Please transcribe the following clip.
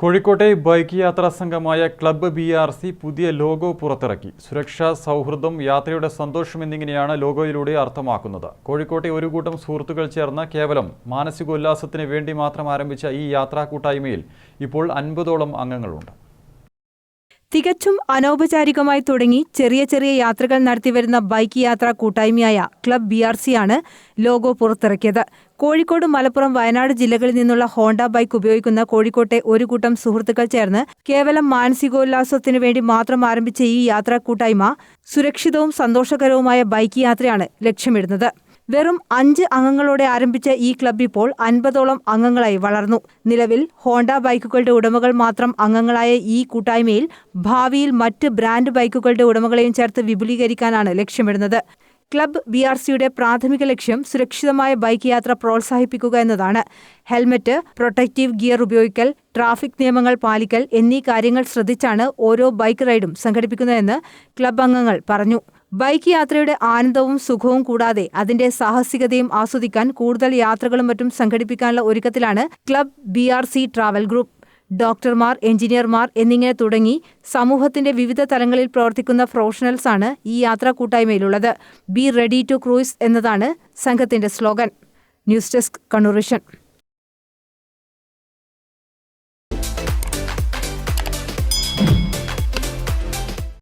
കോഴിക്കോട്ടെ ബൈക്ക് യാത്രാ സംഘമായ ക്ലബ്ബ് ബി ആർ സി പുതിയ ലോഗോ പുറത്തിറക്കി. സുരക്ഷ സൗഹൃദം യാത്രയുടെ സന്തോഷം എന്നിങ്ങനെയാണ് ലോഗോയിലൂടെ അർത്ഥമാക്കുന്നത്. കോഴിക്കോട്ടെ ഒരു കൂട്ടം സുഹൃത്തുക്കൾ ചേർന്ന് കേവലം മാനസികോല്ലാസത്തിന് വേണ്ടി മാത്രം ആരംഭിച്ച ഈ യാത്രാ കൂട്ടായ്മയിൽ ഇപ്പോൾ അൻപതോളം അംഗങ്ങളുണ്ട്. തികച്ചും അനൗപചാരികമായി തുടങ്ങി ചെറിയ ചെറിയ യാത്രകൾ നടത്തിവരുന്ന ബൈക്ക് യാത്രാ കൂട്ടായ്മയായ ക്ലബ് ബി ആർ സി ആണ് ലോഗോ പുറത്തിറക്കിയത്. കോഴിക്കോട് മലപ്പുറം വയനാട് ജില്ലകളിൽ നിന്നുള്ള ഹോണ്ട ബൈക്ക് ഉപയോഗിക്കുന്ന കോഴിക്കോട്ടെ ഒരു കൂട്ടം സുഹൃത്തുക്കൾ ചേർന്ന് കേവലം മാനസികോല്ലാസത്തിനു വേണ്ടി മാത്രം ആരംഭിച്ച ഈ യാത്രാ കൂട്ടായ്മ സുരക്ഷിതവും സന്തോഷകരവുമായ ബൈക്ക് യാത്രയാണ് ലക്ഷ്യമിടുന്നത്. വെറും അഞ്ച് അംഗങ്ങളോടെ ആരംഭിച്ച ഈ ക്ലബ് ഇപ്പോൾ അൻപതോളം അംഗങ്ങളായി വളർന്നു. നിലവിൽ ഹോണ്ട ബൈക്കുകളുടെ ഉടമകൾ മാത്രം അംഗങ്ങളായ ഈ കൂട്ടായ്മയിൽ ഭാവിയിൽ മറ്റ് ബ്രാൻഡ് ബൈക്കുകളുടെ ഉടമകളെയും ചേർത്ത് വിപുലീകരിക്കാനാണ് ലക്ഷ്യമിടുന്നത്. ക്ലബ് ബി ആർ സിയുടെ പ്രാഥമിക ലക്ഷ്യം സുരക്ഷിതമായ ബൈക്ക് യാത്ര പ്രോത്സാഹിപ്പിക്കുക എന്നതാണ്. ഹെൽമറ്റ് പ്രൊട്ടക്റ്റീവ് ഗിയർ ഉപയോഗിക്കൽ ട്രാഫിക് നിയമങ്ങൾ പാലിക്കൽ എന്നീ കാര്യങ്ങൾ ശ്രദ്ധിച്ചാണ് ഓരോ ബൈക്ക് റൈഡും സംഘടിപ്പിക്കുന്നതെന്ന് ക്ലബ് അംഗങ്ങൾ പറഞ്ഞു. ബൈക്ക് യാത്രയുടെ ആനന്ദവും സുഖവും കൂടാതെ അതിന്റെ സാഹസികതയും ആസ്വദിക്കാൻ കൂടുതൽ യാത്രകളും മറ്റും സംഘടിപ്പിക്കാനുള്ള ഒരുക്കത്തിലാണ് club B R C travel group. ഡോക്ടർമാർ എഞ്ചിനീയർമാർ എന്നിങ്ങനെ തുടങ്ങി സമൂഹത്തിന്റെ വിവിധ തലങ്ങളിൽ പ്രവർത്തിക്കുന്ന പ്രൊഫഷണൽസ് ആണ് ഈ യാത്രാ കൂട്ടായ്മയിലുള്ളത്. ബി റെഡി ടു ക്രൂയിസ് എന്നതാണ് സംഘത്തിന്റെ സ്ലോഗൻ ന്യൂസ് ഡെസ്ക് കണ്ണൂർ